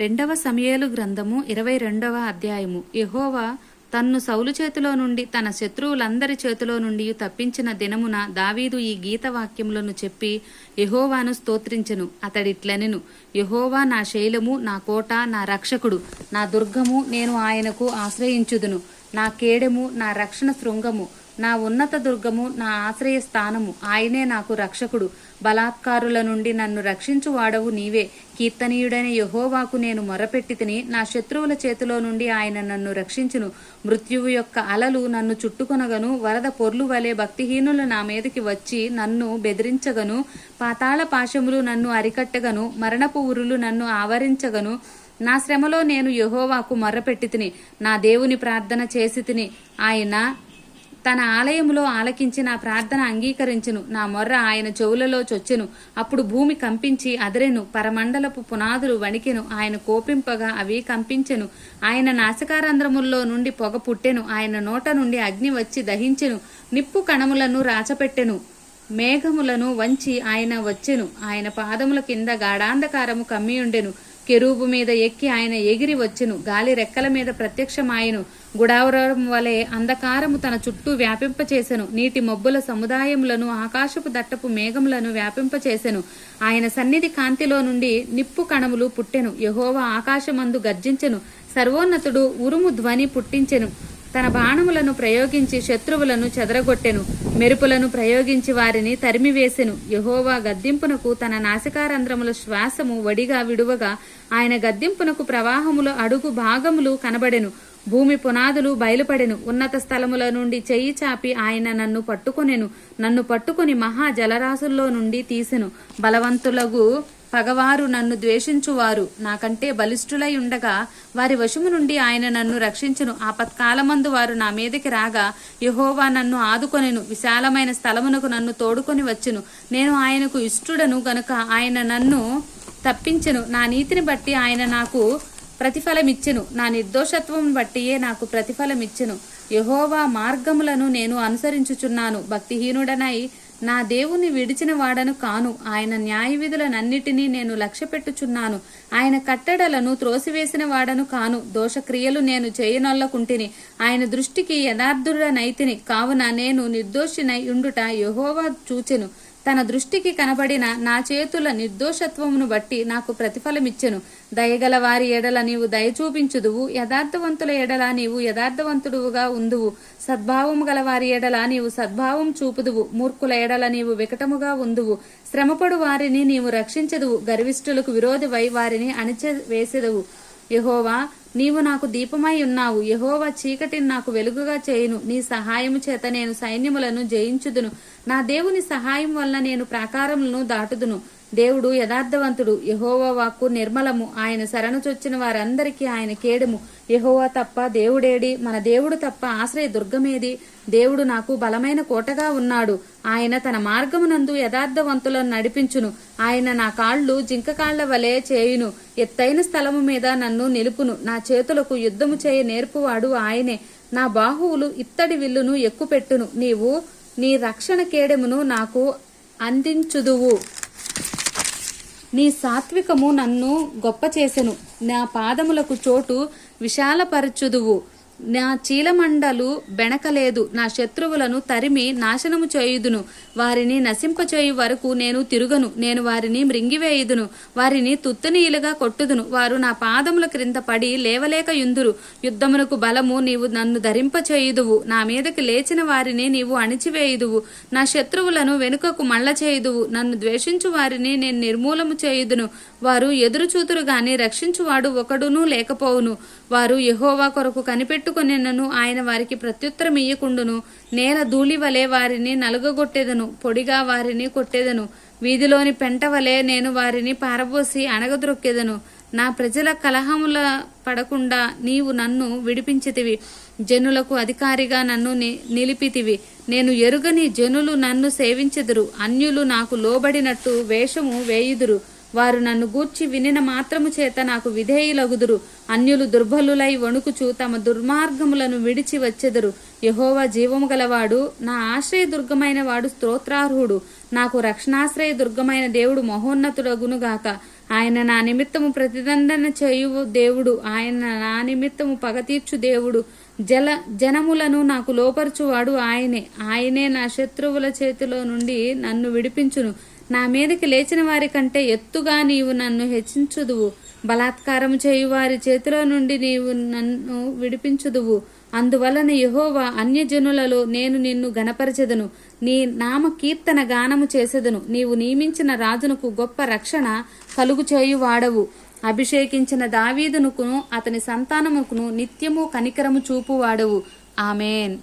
రెండవ సమయలు గ్రంథము ఇరవై రెండవ అధ్యాయము. యహోవా తన్ను సౌలు చేతిలో నుండి తన శత్రువులందరి చేతిలో నుండి తప్పించిన దినమున దావీదు ఈ గీత వాక్యములను చెప్పి యహోవాను స్తోత్రించెను. అతడిట్లనెను యహోవా నా శైలము నా కోట నా రక్షకుడు. నా దుర్గము నేను ఆయనకు ఆశ్రయించుదును. నా కేడెము నా రక్షణ శృంగము. నా ఉన్నత దుర్గము నా ఆశ్రయ స్థానము. ఆయనే నాకు రక్షకుడు. బలాత్కారుల నుండి నన్ను రక్షించు వాడవు నీవే. కీర్తనీయుడైన యహోవాకు నేను మొరపెట్టి తిని నా శత్రువుల చేతిలో నుండి ఆయన నన్ను రక్షించును. మృత్యువు యొక్క అలలు నన్ను చుట్టుకొనగను. వరద పొర్లు వలె భక్తిహీనులు నా మీదకి వచ్చి నన్ను బెదిరించగను. పాతాళ పాశములు నన్ను అరికట్టగను. మరణపు ఉరులు నన్ను ఆవరించగను. నా శ్రమలో నేను యహోవాకు మొర్రపెట్టి తిని నా దేవుని ప్రార్థన చేసి తిని ఆయన తన ఆలయములో ఆలకించి నా ప్రార్థన అంగీకరించెను. నా మొర్ర ఆయన చెవులలో చొచ్చెను. అప్పుడు భూమి కంపించి అదరెను. పరమండలపు పునాదులు వణికెను. ఆయన కోపింపగా అవి కంపించెను. ఆయన నాసికారంధ్రముల్లో నుండి పొగ పుట్టెను. ఆయన నోట నుండి అగ్ని వచ్చి దహించెను. నిప్పు కణములను రాచపెట్టెను. మేఘములను వంచి ఆయన వచ్చెను. ఆయన పాదముల కింద గాఢాంధకారము కమ్మియుండెను. కెరూబు మీద ఎక్కి ఆయన ఎగిరి వచ్చెను. గాలి రెక్కల మీద ప్రత్యక్షమాయను. గుడావరం వలె అంధకారము తన చుట్టూ వ్యాపింపచేసెను. నీటి మబ్బుల సముదాయములను ఆకాశపు దట్టపు మేఘములను వ్యాపింపచేసెను. ఆయన సన్నిధి కాంతిలో నుండి నిప్పు కణములు పుట్టెను. యహోవా ఆకాశమందు గర్జించెను. సర్వోన్నతుడు ఉరుము ధ్వని పుట్టించెను. తన బాణములను ప్రయోగించి శత్రువులను చెదరగొట్టెను మెరుపులను ప్రయోగించి వారిని తరిమివేసెను. యహోవా గద్దింపునకు తన నాసికారంధ్రముల శ్వాసము వడిగా విడువగా ఆయన గద్దింపునకు ప్రవాహముల అడుగు భాగములు కనబడెను. భూమి పునాదులు బయలుపడెను. ఉన్నత స్థలముల నుండి చెయ్యి చాపి ఆయన నన్ను పట్టుకొనెను. నన్ను పట్టుకొని మహా జలరాశుల్లో నుండి తీసెను. బలవంతులగు పగవారు నన్ను ద్వేషించువారు. నాకంటే బలిష్ఠులై ఉండగా వారి వశము నుండి ఆయన నన్ను రక్షించును. ఆపత్కాలమందు వారు నా మీదకి రాగా యహోవా నన్ను ఆదుకొనెను. విశాలమైన స్థలమునకు నన్ను తోడుకొని వచ్చును. నేను ఆయనకు ఇష్టుడను గనుక ఆయన నన్ను తప్పించెను. నా నీతిని బట్టి ఆయన నాకు ప్రతిఫలమిచ్చెను. నా నిర్దోషత్వం బట్టియే నాకు ప్రతిఫలమిచ్చెను. యహోవా మార్గములను నేను అనుసరించుచున్నాను. భక్తిహీనుడనై నా దేవుని విడిచిన వాడను కాను. ఆయన న్యాయ విధులనన్నిటినీ నేను లక్ష్యపెట్టుచున్నాను. ఆయన కట్టడలను త్రోసివేసిన వాడను కాను. దోషక్రియలు నేను చేయనొల్లకుంటిని. ఆయన దృష్టికి యథార్థుడనైతిని. కావున నేను నిర్దోషినై ఉండుట యహోవా చూచెను. తన దృష్టికి కనబడిన నా చేతుల నిర్దోషత్వమును బట్టి నాకు ప్రతిఫలమిచ్చెను. దయగల వారి ఎడల నీవు దయ చూపించుదువు. యథార్థవంతుల ఎడల నీవు యథార్థవంతుడువుగా ఉందువు. సద్భావము గల వారి ఎడల నీవు సద్భావం చూపుదువు. మూర్ఖుల ఎడల నీవు వికటముగా ఉందువు. శ్రమపడు వారిని నీవు రక్షించదువు. గర్విష్ఠులకు విరోధివై వారిని అణిచివేసెదవు. యహోవా నీవు నాకు దీపమై ఉన్నావు. యహోవా చీకటిని నాకు వెలుగుగా చేయును. నీ సహాయము చేత నేను సైన్యములను జయించుదును. నా దేవుని సహాయం వల్ల నేను ప్రాకారములను దాటుదును. దేవుడు యథార్థవంతుడు. యహోవా వాక్కు నిర్మలము. ఆయన శరణు చొచ్చిన వారందరికీ ఆయన కేడము. యహోవా తప్ప దేవుడేడి మన దేవుడు తప్ప ఆశ్రయ దుర్గమేది. దేవుడు నాకు బలమైన కోటగా ఉన్నాడు. ఆయన తన మార్గమునందు యథార్థవంతులను నడిపించును. ఆయన నా కాళ్ళు జింక కాళ్ళ వలె చేయును. ఎత్తైన స్థలము మీద నన్ను నిలుపును. నా చేతులకు యుద్ధము చేయ నేర్పువాడు ఆయనే. నా బాహువులు ఇత్తడి విల్లును ఎక్కుపెట్టును. నీవు నీ రక్షణ కేడెమును నాకు అందించుదువు. నీ సాత్వికము నన్ను గొప్ప చేసెను నా పాదములకు చోటు విశాలపరచుదువు. నా చీలమండలు బెణకలేదు నా శత్రువులను తరిమి నాశనము చేయుదును. వారిని నశింపచేయు వరకు నేను తిరుగను. నేను వారిని మృంగివేయుదును. వారిని తుత్తనీయులుగా కొట్టుదును. వారు నా పాదముల క్రింద పడి లేవలేక యుందురు. యుద్ధమునకు బలము నీవు నన్ను ధరింపచేయుదువు. నా మీదకి లేచిన వారిని నీవు అణిచివేయుదువు. నా శత్రువులను వెనుకకు మళ్ళ చేయుదువు నన్ను ద్వేషించు వారిని నేను నిర్మూలము చేయుదును. వారు ఎదురుచూతురు గాని రక్షించువాడు ఒకడునూ లేకపోవును. వారు యహోవా కొరకు కనిపెట్టు పట్టుకొనెనను ఆయన వారికి ప్రత్యుత్తరం ఇయ్యకుండును. నేల ధూళి వలె వారిని నలుగగొట్టేదను పొడిగా వారిని కొట్టేదను. వీధిలోని పెంట వలె నేను వారిని పారబోసి అణగద్రొక్కేదను నా ప్రజల కలహముల పడకుండా నీవు నన్ను విడిపించితివి. జనులకు అధికారిగా నన్ను ని- నిలిపితివి. నేను ఎరుగని జనులు నన్ను సేవించెదురు. అన్యులు నాకు లోబడినట్టు వేషము వేయుదురు. వారు నన్ను గూర్చి వినిన మాత్రము చేత నాకు విధేయులగుదురు. అన్యులు దుర్బలులై వణుకుచు తమ దుర్మార్గములను విడిచి వచ్చెదరు. యహోవా జీవము గలవాడు నా ఆశ్రయ దుర్గమైన వాడు స్తోత్రార్హుడు. నాకు రక్షణాశ్రయ దుర్గమైన దేవుడు మహోన్నతుడగునుగాక. ఆయన నా నిమిత్తము ప్రతిదండన చేయు దేవుడు. ఆయన నా నిమిత్తము పగ తీర్చు దేవుడు. జల జనములను నాకు లోపరుచువాడు ఆయనే. ఆయనే నా శత్రువుల చేతిలో నుండి నన్ను విడిపించును. నా మీదకి లేచిన వారి కంటే ఎత్తుగా నీవు నన్ను హెచ్చించుదువు. బలాత్కారం చేయు వారి చేతిలో నుండి నీవు నన్ను విడిపించుదువు. అందువలన యహోవా అన్యజనులలో నేను నిన్ను గణపరచెదను నీ నామ కీర్తన గానము చేసెదను. నీవు నియమించిన రాజునకు గొప్ప రక్షణ కలుగు చేయువాడవు అభిషేకించిన దావీదునుకును అతని సంతానముకును నిత్యము కనికరము చూపువాడవు. ఆమెన్.